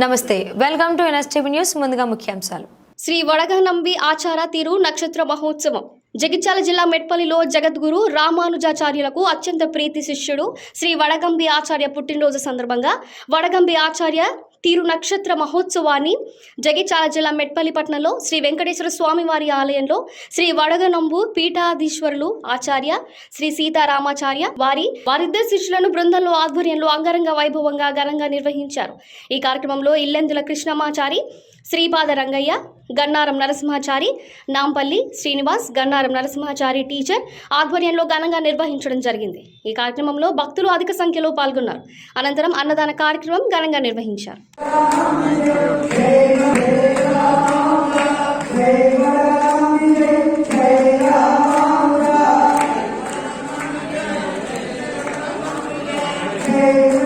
నమస్తే welcome to NSTV news ముందుగా ముఖ్యాంశాలు. శ్రీ వడగనంబి ఆచార తీరు నక్షత్ర మహోత్సవం. జగిత్యాల జిల్లా మెట్పల్లిలో జగద్గురు రామానుజాచార్యులకు అత్యంత ప్రీతి శిష్యుడు శ్రీ వడగంబి ఆచార్య పుట్టినరోజు సందర్భంగా వడగంబి ఆచార్య తీరు నక్షత్ర మహోత్సవాన్ని జగిత్యాల జిల్లా మెట్పల్లిపట్నంలో శ్రీ వెంకటేశ్వర స్వామి వారి ఆలయంలో శ్రీ వడగనంబు పీఠాధీశ్వరులు ఆచార్య శ్రీ సీతారామాచార్య వారి వారిద్దరు శిష్యులను బృందంలో ఆధ్వర్యంలో అంగరంగ వైభవంగా ఘనంగా నిర్వహించారు. ఈ కార్యక్రమంలో ఇల్లెందుల కృష్ణమాచారి శ్రీపాద రంగయ్య గన్నారం నరసింహాచారి నాంపల్లి శ్రీనివాస్ గన్నారం నరసింహాచారి టీచర్ ఆధ్వర్యంలో ఘనంగా నిర్వహించడం జరిగింది. ఈ కార్యక్రమంలో భక్తులు అధిక సంఖ్యలో పాల్గొన్నారు. అనంతరం అన్నదాన కార్యక్రమం ఘనంగా నిర్వహించారు. జై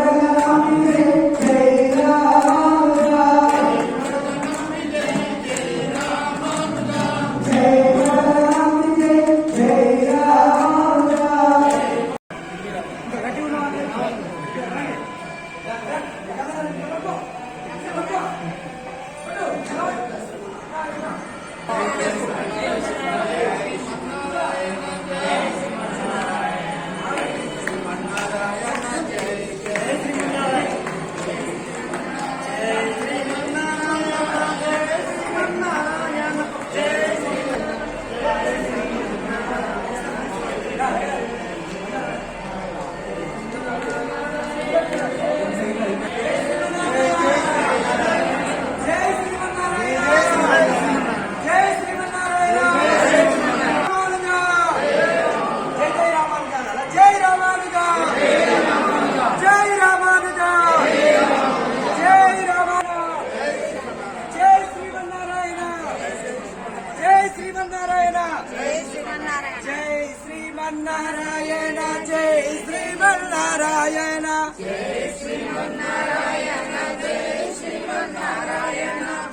శ్రీమన్నారాయణ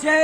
జై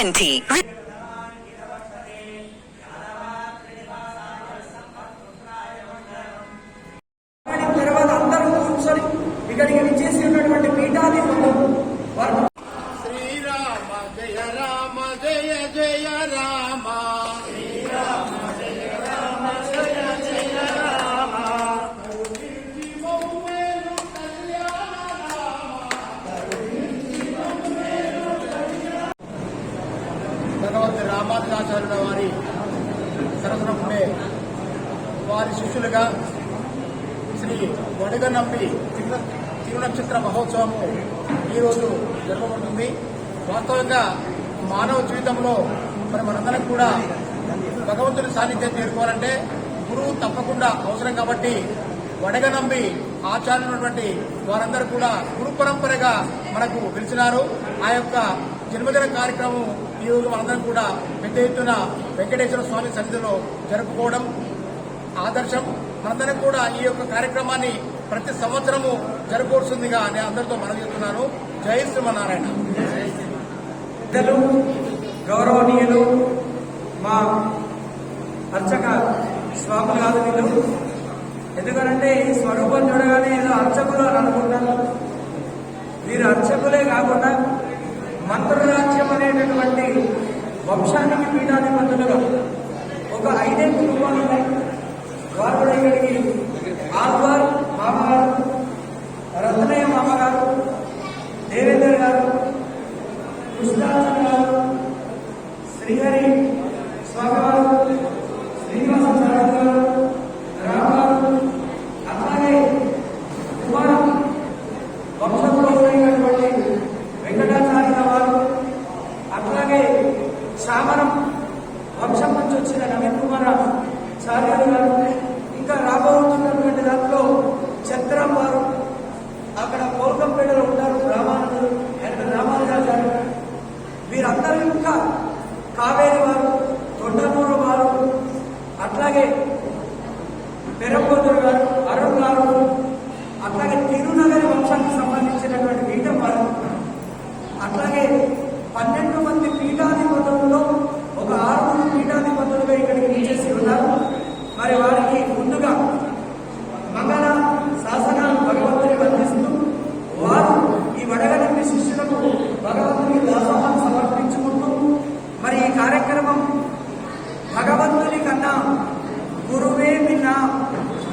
20 రామానుజాచార్యుల వారి సరసనప్పుడే వారి శిష్యులుగా శ్రీ వడగనంపి తిరునక్షత్ర మహోత్సవము ఈరోజు జరగబడుతుంది వాస్తవంగా మానవ జీవితంలో మరి మనందరం కూడా భగవంతుని సాన్నిధ్యం చేరుకోవాలంటే గురువు తప్పకుండా అవసరం కాబట్టి వడగనంబి ఆచార్యులు వారందరూ కూడా గురు పరంపరగా మనకు పిలిచినారు. ఆ యొక్క జన్మదిన కార్యక్రమం ఈ రోజు మనందరం కూడా పెద్ద ఎత్తున వెంకటేశ్వర స్వామి సన్నిధిలో జరుపుకోవడం ఆదర్శం. మనందరం కూడా ఈ యొక్క కార్యక్రమాన్ని ప్రతి సంవత్సరము జరుపుకోవాల్సిందిగా నేను అందరితో మనవి చేస్తున్నాను. జై శ్రీమన్నారాయణ. పెద్దలు గౌరవనీయులు మా అర్చక స్వాములు కాదు వీళ్ళు. ఎందుకంటే ఈ స్వరూపం చూడగానే ఏదో అర్చకులు అని అనుకుంటాను వీరు అర్చకులే కాకుండా మంత్రరాజ్యం అనేటటువంటి వంశానికి పీఠాధిపతులుగా ఒక ఐదే కుటుంబాలు ఉన్నాయి వారు కూడా ఇక్కడికి ఆల్వార్ మామగారు రత్నయ్య మామగారు దేవేందర్ గారు కృష్ణార్జున గారు శ్రీహరి స్వామి వీరందరూ ఇంకా కావేరి వారు తొండనూరు వారు అట్లాగే పెరంపూర్ గారు అరుణ్ గారు అట్లాగే తిరునగరి వంశానికి సంబంధించినటువంటి పీఠం వారు అట్లాగే పన్నెండు మంది పీఠాధిపతుల్లో ఒక ఆరుగురు పీఠాధిపతులుగా ఇక్కడికి విచ్చేసి ఉన్నారు మరి వారికి ముందుగా మంగళ శాసనాలు భగవంతునికి అందిస్తూ వారు ఈ వడగడంటి శిష్యులకు భగవంతునికి దాసోహం సమర్పించుకుంటూ మరి ఈ కార్యక్రమం భగవంతుని కన్నా గురువే మిన్న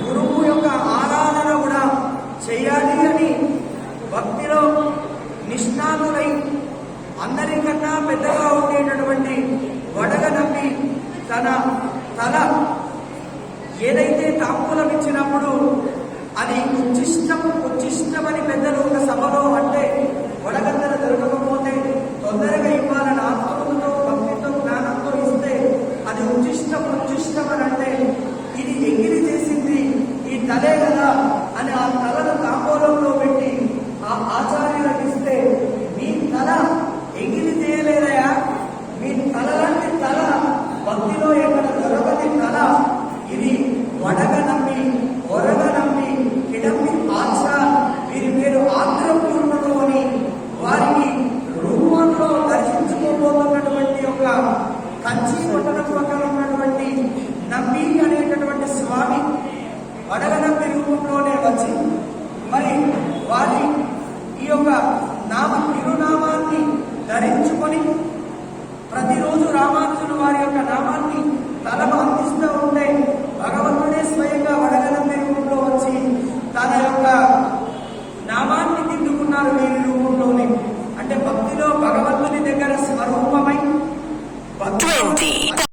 గురువు యొక్క ఆరాధన కూడా చేయాలి అని భక్తిలో నిష్ణాతులై అందరికన్నా పెద్దగా ఉండేటటువంటి వడగనమ్మి తన తల ఏదైతే తాంబూలం ఇచ్చినప్పుడు అది ఉచ్చిష్టం ఉచ్చిష్టమని పెద్దలు ఒక సభలో అంటే వడగద్ద దొరకకపోతే తొందరగా ఇవ్వాలని ఆత్మతో భక్తితో జ్ఞానంతో ఇస్తే అది ఉచ్చిష్టం ఉచ్చిష్టం అని అంటే ఇది ఎగిరి చేసింది ఈ తలే కదా అని ఆ తలను తాంబూలంలో పెట్టి ఆ ఆచార్యులకు ఇస్తే మీ తల ఎగిరి చేయలేదయా మీ తల లాంటి తల భక్తిలో ఎక్కడ దొరకని తల ఇది వడగ నమ్మి వడగనమ్మి ఒరగనమ్మి కిడమ్మి ఆశ వీరి పేరు ఆంధ్రపూర్ణుడు అని వారిని రూపంలో దర్శించుకోబోతున్నటువంటి ఒక కంచి పట్టణం పక్కన ఉన్నటువంటి నమ్మి అనేటటువంటి స్వామి వడగ వడగనమ్మి రూపంలోనే వచ్చి మరి వారి ఈ యొక్క నామ తిరునామాన్ని ధరించుకొని ప్రతిరోజు రామానుజులు వారి యొక్క